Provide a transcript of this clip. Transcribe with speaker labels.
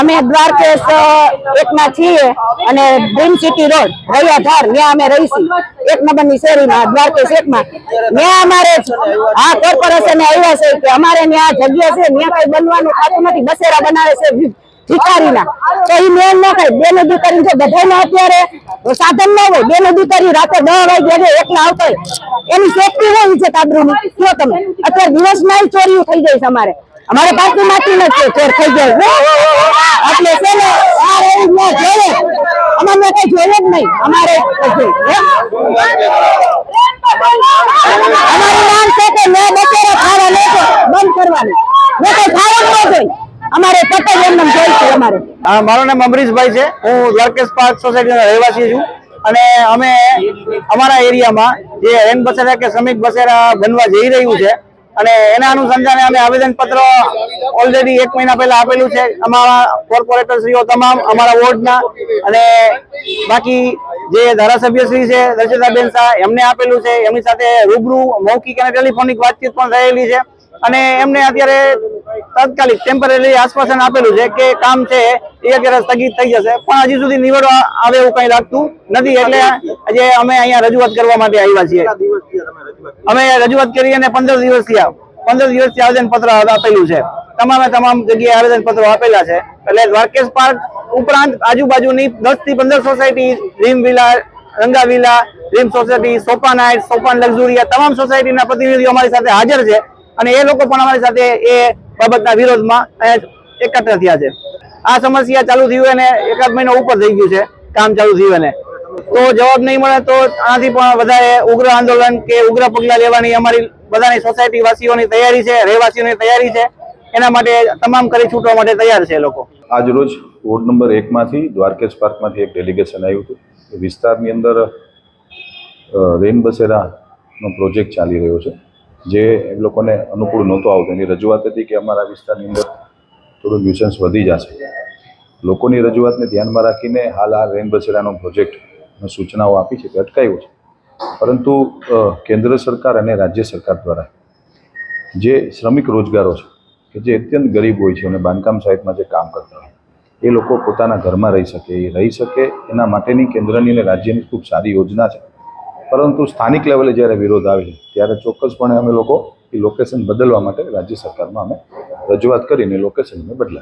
Speaker 1: અમે દ્વારકેશ એકમાં છીએ અને ડ્રીમ સિટી રોડ રૈયાધાર ત્યાં અમે રહીશું. એક નંબરની શેરીમાં દ્વારકેશ એકમાં ત્યાં અમારે આ કોર્પોરેશન આવ્યા છે કે અમારે ત્યાં જગ્યા છે ત્યાં કઈ બનવાનું થતું નથી. બસેરા બનાવે છે ભિખારીના. તો એ મેન ન બે નદી દીકરી જો બધાને અત્યારે સાધન ન હોય બેનો દીકરી રાતે દસ વાગે એકલા આવતા હોય. એની સેફટી હોય છે તાબરૂની કયો તમે. અત્યારે દિવસમાં ચોરીઓ થઈ જાય છે અમારે. અમારે પાર્ટી માટી નથી ચોર થઈ જાય એટલે છે ને, આ એવું ન જોઈએ. અમારે કઈ જોઈએ જ નહીં. અમારે? અમારું નામ છે કે મેં બપોરે ખાવા લેતો, બંધ કરવાની. મેં કઈ ખાવાનું ન જોઈ અમારે પટેલ એમનામ જોઈ છે અમારે.
Speaker 2: હા, મારું નામ અમરીશભાઈ છે. હું દ્વારકેશ પાર્ક સોસાયટીનો રહેવાસી છું. અને અમે અમારા એરિયામાં જે રેન બસેરા કે શ્રમિક બસેરા બનવા જઈ રહ્યું છે અને એના અનુસંધાને અમે આવેદન પત્ર ઓલરેડી એક મહિના પહેલા આપેલું છે. અમારા કોર્પોરેટર શ્રીઓ તમામ અમારા વોર્ડના અને બાકી જે ધારાસભ્ય શ્રી છે દર્શિતાબેન શાહ, એમને આપેલું છે. એમની સાથે રૂબરૂ મૌખિક અને ટેલિફોનિક વાતચીત પણ થયેલી છે. અને એમને અત્યારે તાત્કાલિક ટેમ્પરરી આશ્વાસન આપેલું છે કે કામ છે એ અત્યારે સ્થગિત થઈ જશે. પણ હજી સુધી નિવડવા આવે એવું કઈ લાગતું નથી. એટલે આજે અમે અહીંયા રજૂઆત કરવા માટે આવ્યા છીએ. અમે રજૂઆત કરી અને પંદર દિવસથી પંદર દિવસથી આવેદન પત્ર આપેલું છે. તમામે તમામ જગ્યાએ આવેદન પત્રો આપેલા છે. એટલે દ્વારકેશ પાર્ક ઉપરાંત આજુબાજુની દસથી પંદર society Dream Villa, Ranga Villa Dream Society Sopan Height Sopan Luxuria તમામ સોસાયટીના પ્રતિનિધિઓ અમારી સાથે હાજર છે. અને એ લોકો પણ અમારી સાથે એ બાબતના વિરોધમાં એકત્ર થયા છે. આ સમસ્યા ચાલુ થયું અને એકાદ મહિનો ઉપર થઈ ગયું છે. કામ ચાલુ થયું અને તો જવાબ નહીં મળે તો આનાથી પણ વધારે ઉગ્ર આંદોલન કે ઉગ્ર પગલા લેવાની અમારી બધાની સોસાયટી વાસીઓની તૈયારી છે, રહેવાસીઓની તૈયારી છે. એના માટે તમામ કરી છૂટવા માટે તૈયાર છે લોકો.
Speaker 3: આજ રોજ વોર્ડ નંબર એકમાંથી દ્વારકેશ પાર્કમાંથી એક ડેલિગેશન આવ્યું હતું. વિસ્તારની અંદર રેન બસેરાનો પ્રોજેક્ટ ચાલી રહ્યો છે. જે એ લોકોને અનુકૂળ નહોતો આવતો. એની રજૂઆત હતી કે અમારા વિસ્તારની અંદર થોડું ન્યુસન્સ વધી જશે. લોકોની રજૂઆતને ધ્યાનમાં રાખીને હાલ આ રેન બસેરાનો પ્રોજેક્ટ સૂચનાઓ આપી છે તે અટકાયું છે. પરંતુ કેન્દ્ર સરકાર અને રાજ્ય સરકાર દ્વારા જે શ્રમિક રોજગારો છે, કે જે અત્યંત ગરીબ હોય છે અને બાંધકામ સાઇટમાં જે કામ કરતા હોય, એ લોકો પોતાના ઘરમાં રહી શકે, એ રહી શકે, એના માટેની કેન્દ્રની અને રાજ્યની ખૂબ સારી યોજના છે. પરંતુ સ્થાનિક લેવલે જ્યારે વિરોધ આવે છે, ત્યારે ચોક્કસપણે અમે લોકો એ લોકેશન બદલવા માટે રાજ્ય સરકારમાં અમે રજૂઆત કરીને લોકેશન અમે બદલાવી